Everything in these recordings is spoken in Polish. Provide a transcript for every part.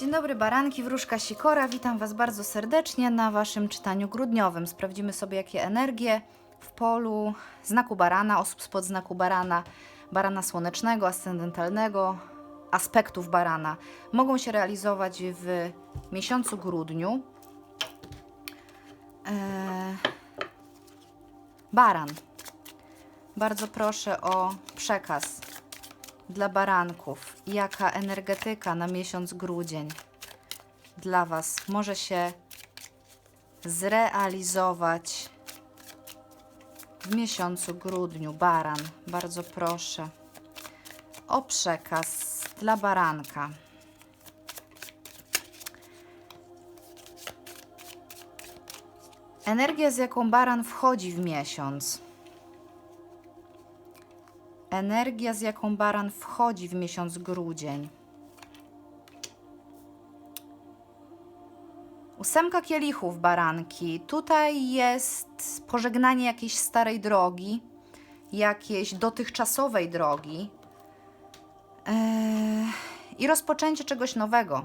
Dzień dobry, baranki, wróżka Sikora. Witam Was bardzo serdecznie na Waszym czytaniu grudniowym. Sprawdzimy sobie, jakie energie w polu znaku barana, osób spod znaku barana, barana słonecznego, ascendentalnego, aspektów barana mogą się realizować w miesiącu grudniu. Eee, baran. Bardzo proszę o przekaz dla baranków. Jaka energetyka na miesiąc grudzień dla Was może się zrealizować w miesiącu grudniu? Baran, bardzo proszę o przekaz dla baranka. Energia, z jaką baran wchodzi w miesiąc. Energia, z jaką baran wchodzi w miesiąc grudzień. Ósemka kielichów baranki. Tutaj jest pożegnanie jakiejś starej drogi, jakiejś dotychczasowej drogi Eee, i rozpoczęcie czegoś nowego.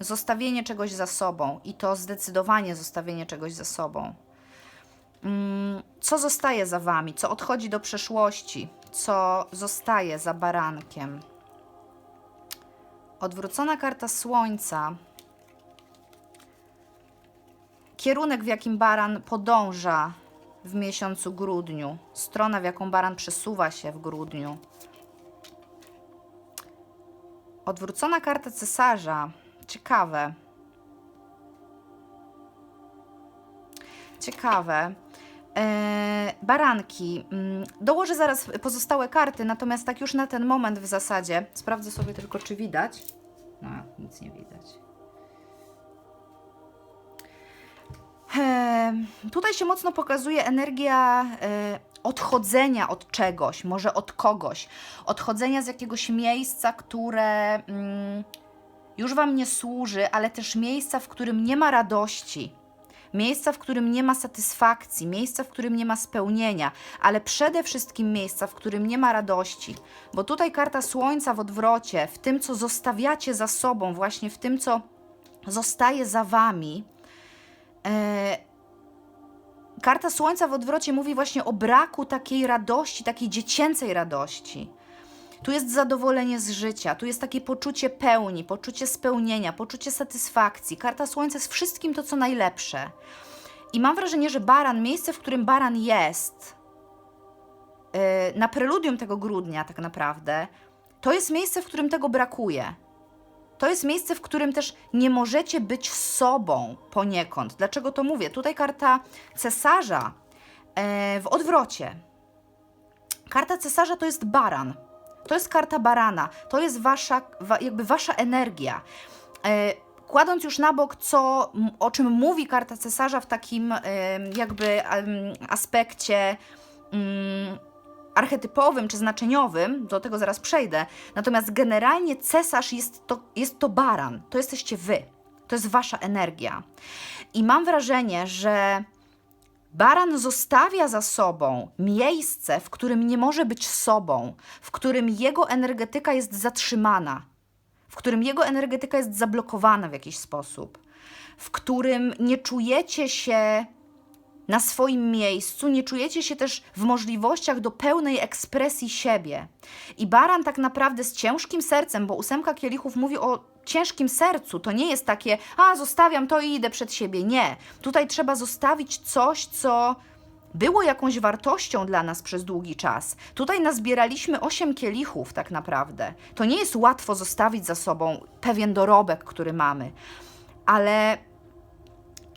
Zostawienie czegoś za sobą i to zdecydowanie zostawienie czegoś za sobą. Mm, co zostaje za wami, co odchodzi do przeszłości, co zostaje za barankiem. Odwrócona karta słońca. Kierunek, w jakim baran podąża w miesiącu grudniu, strona, w jaką baran przesuwa się w grudniu. Odwrócona karta cesarza. Ciekawe. Ciekawe. E, baranki. Mm, Dołożę zaraz pozostałe karty, natomiast tak już na ten moment w zasadzie. Sprawdzę sobie tylko, czy widać. No, nic nie widać. E, tutaj się mocno pokazuje energia e, odchodzenia od czegoś, może od kogoś, odchodzenia z jakiegoś miejsca, które mm, już Wam nie służy, ale też miejsca, w którym nie ma radości, miejsca, w którym nie ma satysfakcji, miejsca, w którym nie ma spełnienia, ale przede wszystkim miejsca, w którym nie ma radości, bo tutaj karta Słońca w odwrocie, w tym, co zostawiacie za sobą, właśnie w tym, co zostaje za Wami. E, Karta Słońca w odwrocie mówi właśnie o braku takiej radości, takiej dziecięcej radości. Tu jest zadowolenie z życia, tu jest takie poczucie pełni, poczucie spełnienia, poczucie satysfakcji. Karta Słońca jest wszystkim to, co najlepsze. I mam wrażenie, że baran, miejsce, w którym baran jest, yy, na preludium tego grudnia, tak naprawdę, to jest miejsce, w którym tego brakuje. To jest miejsce, w którym też nie możecie być sobą poniekąd. Dlaczego to mówię? Tutaj karta cesarza e, w odwrocie. Karta cesarza to jest baran. To jest karta barana. To jest wasza, wa, jakby wasza energia. E, kładąc już na bok, co, o czym mówi karta cesarza w takim e, jakby aspekcie mm, archetypowym czy znaczeniowym, do tego zaraz przejdę. Natomiast generalnie cesarz jest to, jest to baran, to jesteście wy, to jest wasza energia. I mam wrażenie, że baran zostawia za sobą miejsce, w którym nie może być sobą, w którym jego energetyka jest zatrzymana, w którym jego energetyka jest zablokowana w jakiś sposób, w którym nie czujecie się na swoim miejscu, nie czujecie się też w możliwościach do pełnej ekspresji siebie. I baran tak naprawdę z ciężkim sercem, bo ósemka kielichów mówi o ciężkim sercu, to nie jest takie, a zostawiam to i idę przed siebie. Nie. Tutaj trzeba zostawić coś, co było jakąś wartością dla nas przez długi czas. Tutaj nazbieraliśmy osiem kielichów, tak naprawdę. To nie jest łatwo zostawić za sobą pewien dorobek, który mamy, ale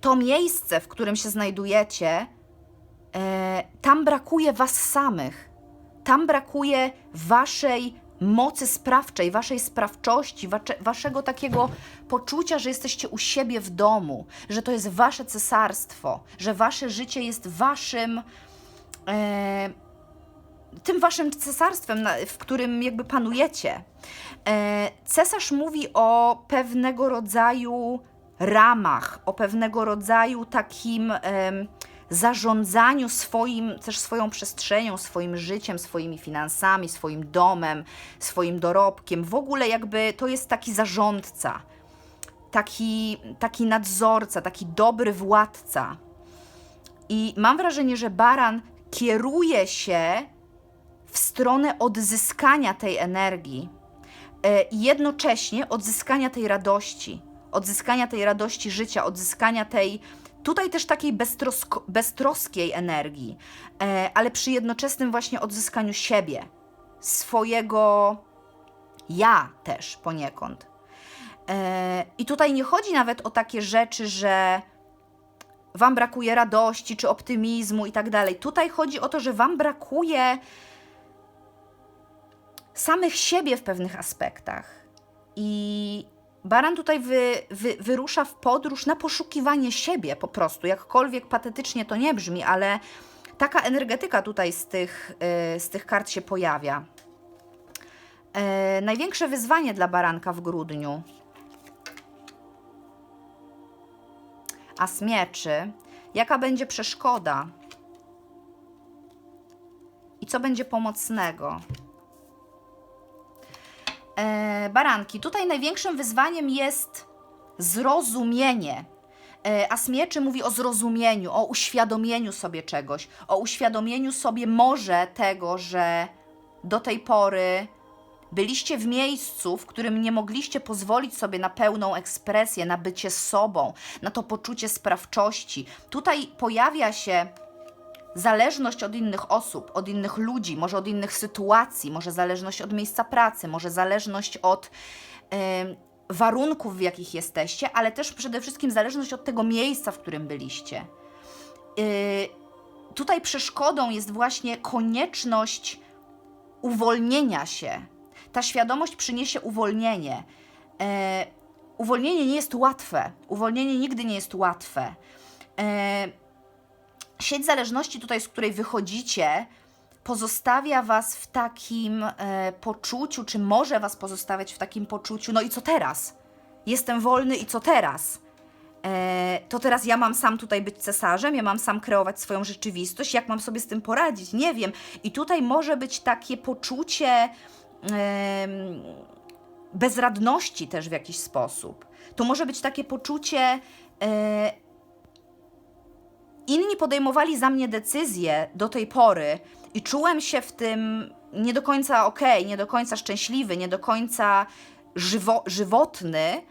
to miejsce, w którym się znajdujecie, e, tam brakuje Was samych. Tam brakuje Waszej mocy sprawczej, Waszej sprawczości, wasze, Waszego takiego poczucia, że jesteście u siebie w domu, że to jest Wasze cesarstwo, że Wasze życie jest Waszym. E, tym waszym cesarstwem, w którym jakby panujecie. E, cesarz mówi o pewnego rodzaju ramach, o pewnego rodzaju takim em, zarządzaniu swoim, też swoją przestrzenią, swoim życiem, swoimi finansami, swoim domem, swoim dorobkiem. W ogóle jakby to jest taki zarządca. taki, taki nadzorca, taki dobry władca. I mam wrażenie, że baran kieruje się w stronę odzyskania tej energii e, i jednocześnie odzyskania tej radości, odzyskania tej radości życia, odzyskania tej tutaj też takiej beztroskiej energii, e, ale przy jednoczesnym właśnie odzyskaniu siebie, swojego ja też poniekąd. E, I tutaj nie chodzi nawet o takie rzeczy, że wam brakuje radości czy optymizmu i tak dalej. Tutaj chodzi o to, że wam brakuje samych siebie w pewnych aspektach. I Baran tutaj wy, wy, wyrusza w podróż na poszukiwanie siebie po prostu, jakkolwiek patetycznie to nie brzmi, ale taka energetyka tutaj z tych, y, z tych kart się pojawia. E, największe wyzwanie dla baranka w grudniu. As mieczy. Jaka będzie przeszkoda? I co będzie pomocnego? E, baranki. Tutaj największym wyzwaniem jest zrozumienie. E, As mieczy mówi o zrozumieniu, o uświadomieniu sobie czegoś, o uświadomieniu sobie może tego, że do tej pory byliście w miejscu, w którym nie mogliście pozwolić sobie na pełną ekspresję, na bycie sobą, na to poczucie sprawczości. Tutaj pojawia się zależność od innych osób, od innych ludzi, może od innych sytuacji, może zależność od miejsca pracy, może zależność od warunków, w jakich jesteście, ale też przede wszystkim zależność od tego miejsca, w którym byliście. Y, tutaj przeszkodą jest właśnie konieczność uwolnienia się. Ta świadomość przyniesie uwolnienie. E, uwolnienie nie jest łatwe. Uwolnienie nigdy nie jest łatwe. E, sieć zależności tutaj, z której wychodzicie, pozostawia was w takim e, poczuciu, czy może was pozostawiać w takim poczuciu, no i co teraz? Jestem wolny i co teraz? E, to teraz ja mam sam tutaj być cesarzem, ja mam sam kreować swoją rzeczywistość, jak mam sobie z tym poradzić? Nie wiem. I tutaj może być takie poczucie em, bezradności też w jakiś sposób. To może być takie poczucie. E, inni podejmowali za mnie decyzje do tej pory i czułem się w tym nie do końca okej, nie do końca szczęśliwy, nie do końca żywo, żywotny.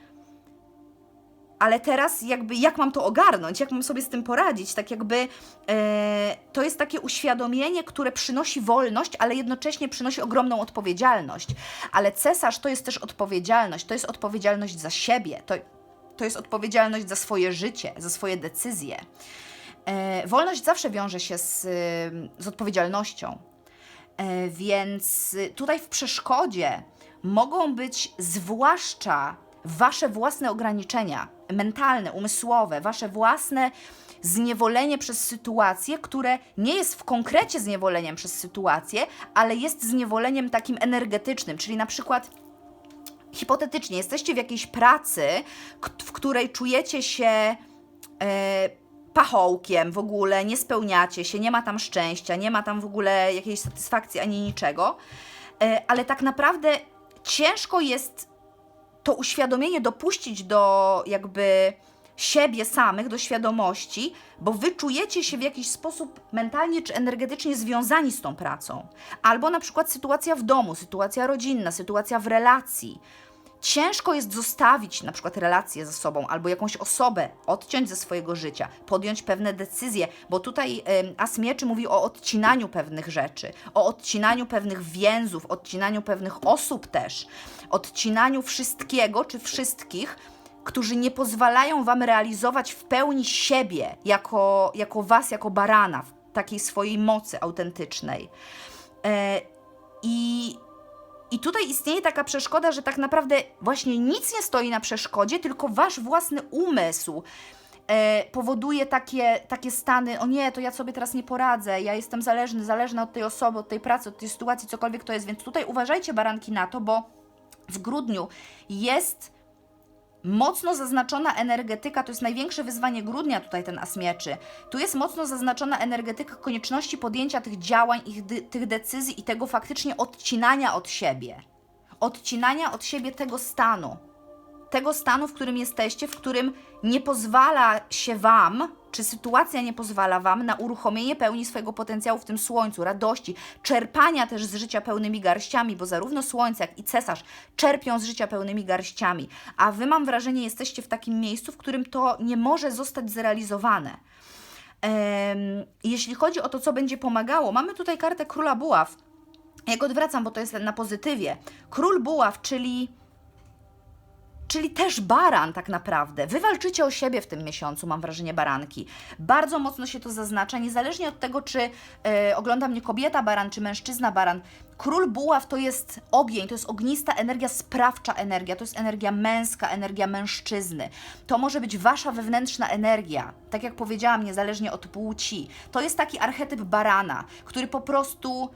Ale teraz jakby jak mam to ogarnąć, jak mam sobie z tym poradzić, tak jakby e, to jest takie uświadomienie, które przynosi wolność, ale jednocześnie przynosi ogromną odpowiedzialność. Ale cesarz to jest też odpowiedzialność, to jest odpowiedzialność za siebie, to, to jest odpowiedzialność za swoje życie, za swoje decyzje. E, wolność zawsze wiąże się z, z odpowiedzialnością. E, więc tutaj w przeszkodzie mogą być zwłaszcza wasze własne ograniczenia mentalne, umysłowe, wasze własne zniewolenie przez sytuację, które nie jest w konkrecie zniewoleniem przez sytuację, ale jest zniewoleniem takim energetycznym, czyli na przykład hipotetycznie jesteście w jakiejś pracy, w której czujecie się e, pachołkiem w ogóle, nie spełniacie się, nie ma tam szczęścia, nie ma tam w ogóle jakiejś satysfakcji ani niczego, e, ale tak naprawdę ciężko jest to uświadomienie dopuścić do jakby siebie samych, do świadomości, bo wy czujecie się w jakiś sposób mentalnie czy energetycznie związani z tą pracą. Albo na przykład sytuacja w domu, sytuacja rodzinna, sytuacja w relacji. Ciężko jest zostawić na przykład relację ze sobą albo jakąś osobę, odciąć ze swojego życia, podjąć pewne decyzje, bo tutaj ym, As Mieczy mówi o odcinaniu pewnych rzeczy, o odcinaniu pewnych więzów, odcinaniu pewnych osób też, odcinaniu wszystkiego czy wszystkich, którzy nie pozwalają Wam realizować w pełni siebie jako, jako Was, jako barana, w takiej swojej mocy autentycznej. E, I i tutaj istnieje taka przeszkoda, że tak naprawdę właśnie nic nie stoi na przeszkodzie, tylko wasz własny umysł e, powoduje takie, takie stany, o nie, to ja sobie teraz nie poradzę, ja jestem zależny, zależna od tej osoby, od tej pracy, od tej sytuacji, cokolwiek to jest. Więc tutaj uważajcie, baranki, na to, bo w grudniu jest mocno zaznaczona energetyka, to jest największe wyzwanie grudnia tutaj ten as mieczy. Tu jest mocno zaznaczona energetyka konieczności podjęcia tych działań, ich dy, tych decyzji i tego faktycznie odcinania od siebie. Odcinania od siebie tego stanu. Tego stanu, w którym jesteście, w którym nie pozwala się Wam, czy sytuacja nie pozwala Wam na uruchomienie pełni swojego potencjału w tym słońcu, radości, czerpania też z życia pełnymi garściami, bo zarówno słońce, jak i cesarz czerpią z życia pełnymi garściami, a Wy mam wrażenie, jesteście w takim miejscu, w którym to nie może zostać zrealizowane. Jeśli chodzi o to, co będzie pomagało, mamy tutaj kartę Króla Buław. Ja go odwracam, bo to jest na pozytywie. Król Buław, czyli Czyli też baran tak naprawdę. Wy walczycie o siebie w tym miesiącu, mam wrażenie, baranki. Bardzo mocno się to zaznacza, niezależnie od tego, czy e, ogląda mnie kobieta baran, czy mężczyzna baran. Król buław to jest ogień, to jest ognista energia, sprawcza energia, to jest energia męska, energia mężczyzny. To może być wasza wewnętrzna energia, tak jak powiedziałam, niezależnie od płci. To jest taki archetyp barana, który po prostu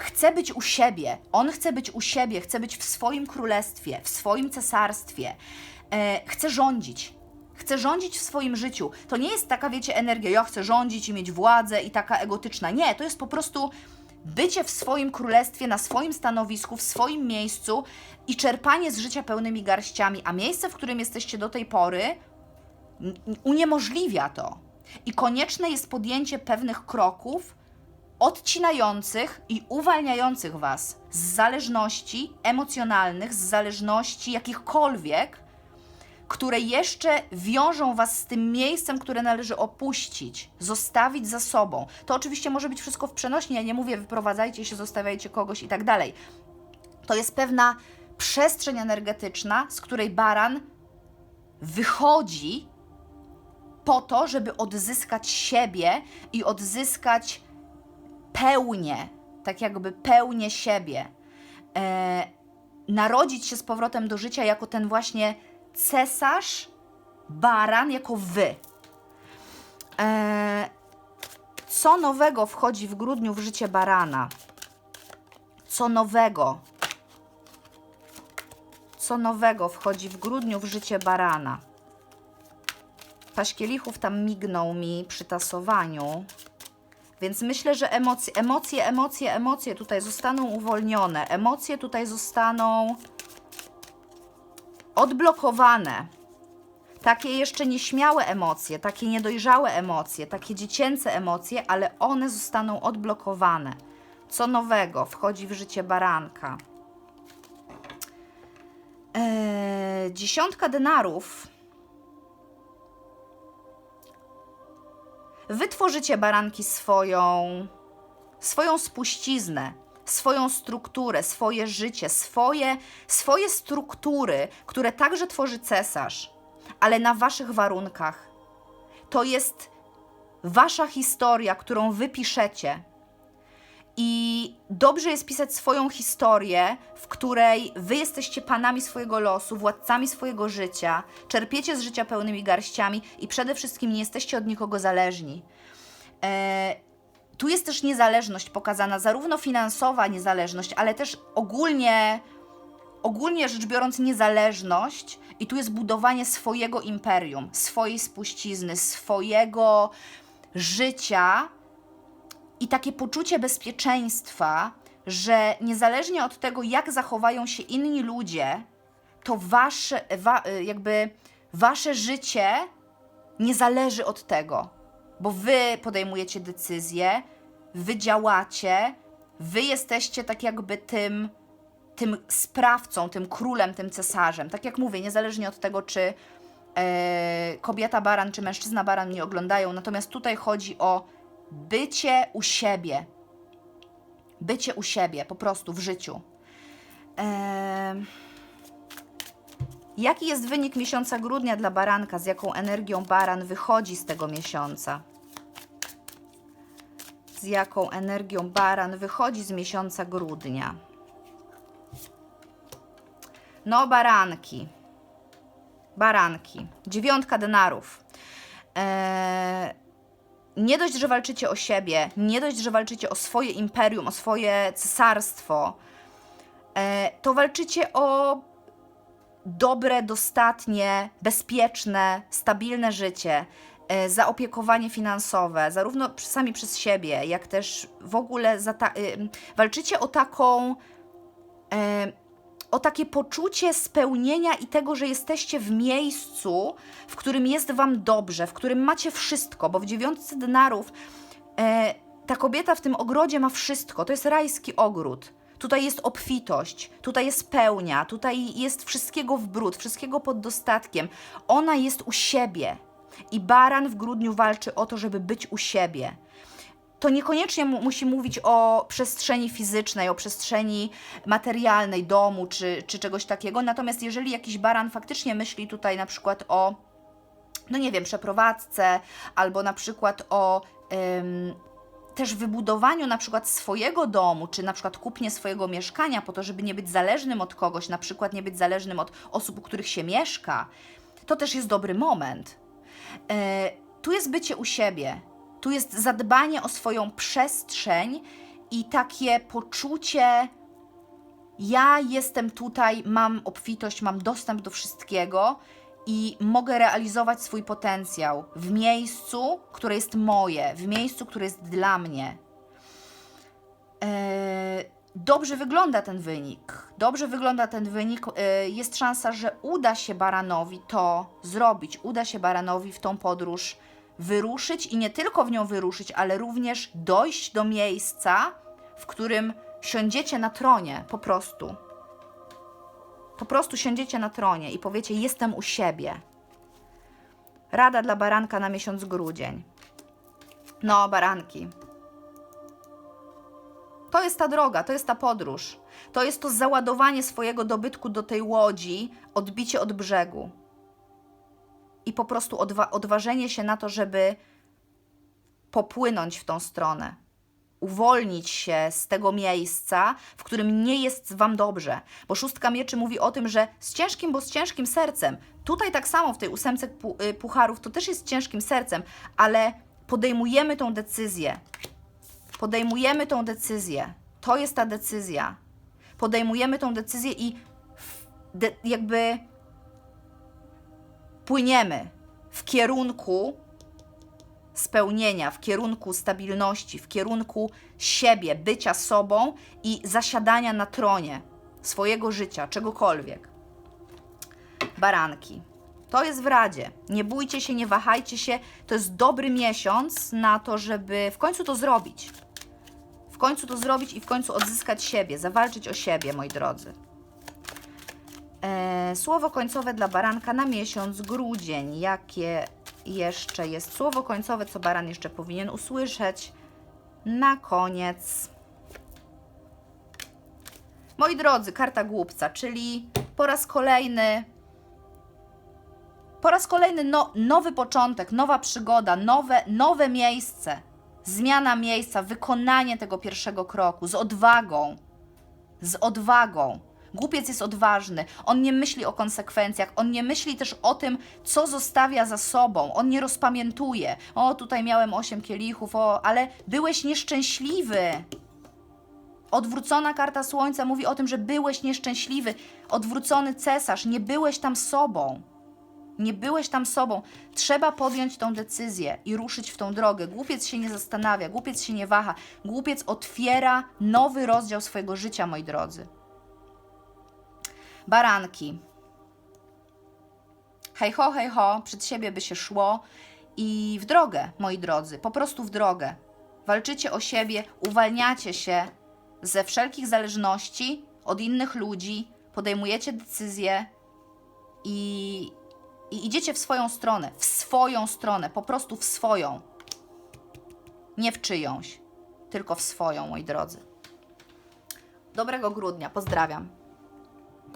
chce być u siebie. On chce być u siebie, chce być w swoim królestwie, w swoim cesarstwie. E, chce rządzić. Chce rządzić w swoim życiu. To nie jest taka, wiecie, energia, ja chcę rządzić i mieć władzę i taka egotyczna. Nie, to jest po prostu bycie w swoim królestwie, na swoim stanowisku, w swoim miejscu i czerpanie z życia pełnymi garściami, a miejsce, w którym jesteście do tej pory, uniemożliwia to. I konieczne jest podjęcie pewnych kroków, odcinających i uwalniających Was z zależności emocjonalnych, z zależności jakichkolwiek, które jeszcze wiążą Was z tym miejscem, które należy opuścić, zostawić za sobą. To oczywiście może być wszystko w przenośni, ja nie mówię wyprowadzajcie się, zostawiajcie kogoś i tak dalej. To jest pewna przestrzeń energetyczna, z której baran wychodzi po to, żeby odzyskać siebie i odzyskać pełnię, tak jakby pełnię siebie, e, narodzić się z powrotem do życia jako ten właśnie cesarz, baran, jako wy. E, co nowego wchodzi w grudniu w życie barana? Co nowego? Co nowego wchodzi w grudniu w życie barana? Paść kielichów tam mignął mi przy tasowaniu. Więc myślę, że emocje, emocje, emocje, emocje tutaj zostaną uwolnione. Emocje tutaj zostaną odblokowane. Takie jeszcze nieśmiałe emocje, takie niedojrzałe emocje, takie dziecięce emocje, ale one zostaną odblokowane. Co nowego wchodzi w życie baranka? Eee, dziesiątka denarów Wy tworzycie baranki swoją, swoją spuściznę, swoją strukturę, swoje życie, swoje, swoje struktury, które także tworzy cesarz, ale na waszych warunkach. To jest wasza historia, którą wy piszecie. I dobrze jest pisać swoją historię, w której wy jesteście panami swojego losu, władcami swojego życia, czerpiecie z życia pełnymi garściami i przede wszystkim nie jesteście od nikogo zależni. E, tu jest też niezależność pokazana, zarówno finansowa niezależność, ale też ogólnie, ogólnie rzecz biorąc, niezależność. I tu jest budowanie swojego imperium, swojej spuścizny, swojego życia i takie poczucie bezpieczeństwa, że niezależnie od tego, jak zachowają się inni ludzie, to wasze, wa, jakby wasze życie nie zależy od tego, bo wy podejmujecie decyzje, wy działacie, wy jesteście tak jakby tym, tym sprawcą, tym królem, tym cesarzem. Tak jak mówię, niezależnie od tego, czy e, kobieta baran, czy mężczyzna baran mnie oglądają, natomiast tutaj chodzi o bycie u siebie. Bycie u siebie po prostu w życiu. Em, Jaki jest wynik miesiąca grudnia dla baranka? Z jaką energią baran wychodzi z tego miesiąca? Z jaką energią baran wychodzi z miesiąca grudnia? No, baranki. Baranki. Dziewiątka denarów. Eee, nie dość, że walczycie o siebie, nie dość, że walczycie o swoje imperium, o swoje cesarstwo, e, to walczycie o dobre, dostatnie, bezpieczne, stabilne życie, e, zaopiekowanie finansowe, zarówno sami przez siebie, jak też w ogóle y, walczycie o taką, e, o takie poczucie spełnienia i tego, że jesteście w miejscu, w którym jest wam dobrze, w którym macie wszystko, bo w dziewiątce denarów e, ta kobieta w tym ogrodzie ma wszystko. To jest rajski ogród. Tutaj jest obfitość, tutaj jest pełnia, tutaj jest wszystkiego w bród, wszystkiego pod dostatkiem. Ona jest u siebie. I baran w grudniu walczy o to, żeby być u siebie to niekoniecznie mu, musi mówić o przestrzeni fizycznej, o przestrzeni materialnej domu czy, czy czegoś takiego. Natomiast jeżeli jakiś baran faktycznie myśli tutaj na przykład o, no nie wiem, przeprowadzce albo na przykład o. Ym, też wybudowaniu na przykład swojego domu, czy na przykład kupnie swojego mieszkania po to, żeby nie być zależnym od kogoś, na przykład nie być zależnym od osób, u których się mieszka, to też jest dobry moment. E, tu jest bycie u siebie, tu jest zadbanie o swoją przestrzeń i takie poczucie, ja jestem tutaj, mam obfitość, mam dostęp do wszystkiego i mogę realizować swój potencjał w miejscu, które jest moje, w miejscu, które jest dla mnie. Eee, dobrze wygląda ten wynik. Dobrze wygląda ten wynik. Eee, jest szansa, że uda się Baranowi to zrobić. Uda się Baranowi w tą podróż wyruszyć i nie tylko w nią wyruszyć, ale również dojść do miejsca, w którym siądziecie na tronie po prostu. Po prostu siądziecie na tronie i powiecie: Jestem u siebie. Rada dla baranka na miesiąc grudzień. No, baranki. To jest ta droga, to jest ta podróż. To jest to załadowanie swojego dobytku do tej łodzi, odbicie od brzegu. I po prostu odwa odważenie się na to, żeby popłynąć w tą stronę uwolnić się z tego miejsca, w którym nie jest Wam dobrze. Bo szóstka mieczy mówi o tym, że z ciężkim, bo z ciężkim sercem. Tutaj tak samo w tej ósemce y, pucharów to też jest z ciężkim sercem, ale podejmujemy tą decyzję. Podejmujemy tą decyzję. To jest ta decyzja. Podejmujemy tą decyzję i de- jakby płyniemy w kierunku spełnienia, w kierunku stabilności, w kierunku siebie, bycia sobą i zasiadania na tronie swojego życia, czegokolwiek. Baranki. To jest w Radzie. Nie bójcie się, nie wahajcie się. To jest dobry miesiąc na to, żeby w końcu to zrobić. W końcu to zrobić i w końcu odzyskać siebie, zawalczyć o siebie, moi drodzy. E, słowo końcowe dla baranka na miesiąc grudzień. Jakie jeszcze jest słowo końcowe, co baran jeszcze powinien usłyszeć? Na koniec. Moi drodzy, karta głupca, czyli po raz kolejny. Po raz kolejny no, nowy początek, nowa przygoda, nowe, nowe miejsce, zmiana miejsca, wykonanie tego pierwszego kroku z odwagą. Z odwagą. Głupiec jest odważny. On nie myśli o konsekwencjach. On nie myśli też o tym, co zostawia za sobą. On nie rozpamiętuje. O, tutaj miałem osiem kielichów, o, ale byłeś nieszczęśliwy. Odwrócona karta słońca mówi o tym, że byłeś nieszczęśliwy. Odwrócony cesarz, nie byłeś tam sobą. Nie byłeś tam sobą. Trzeba podjąć tą decyzję i ruszyć w tą drogę. Głupiec się nie zastanawia, głupiec się nie waha. Głupiec otwiera nowy rozdział swojego życia, moi drodzy. Baranki. Hej ho, hej ho, przed siebie by się szło i w drogę, moi drodzy, po prostu w drogę. Walczycie o siebie, uwalniacie się ze wszelkich zależności od innych ludzi, podejmujecie decyzje i, i idziecie w swoją stronę, w swoją stronę, po prostu w swoją. Nie w czyjąś, tylko w swoją, moi drodzy. Dobrego grudnia, pozdrawiam.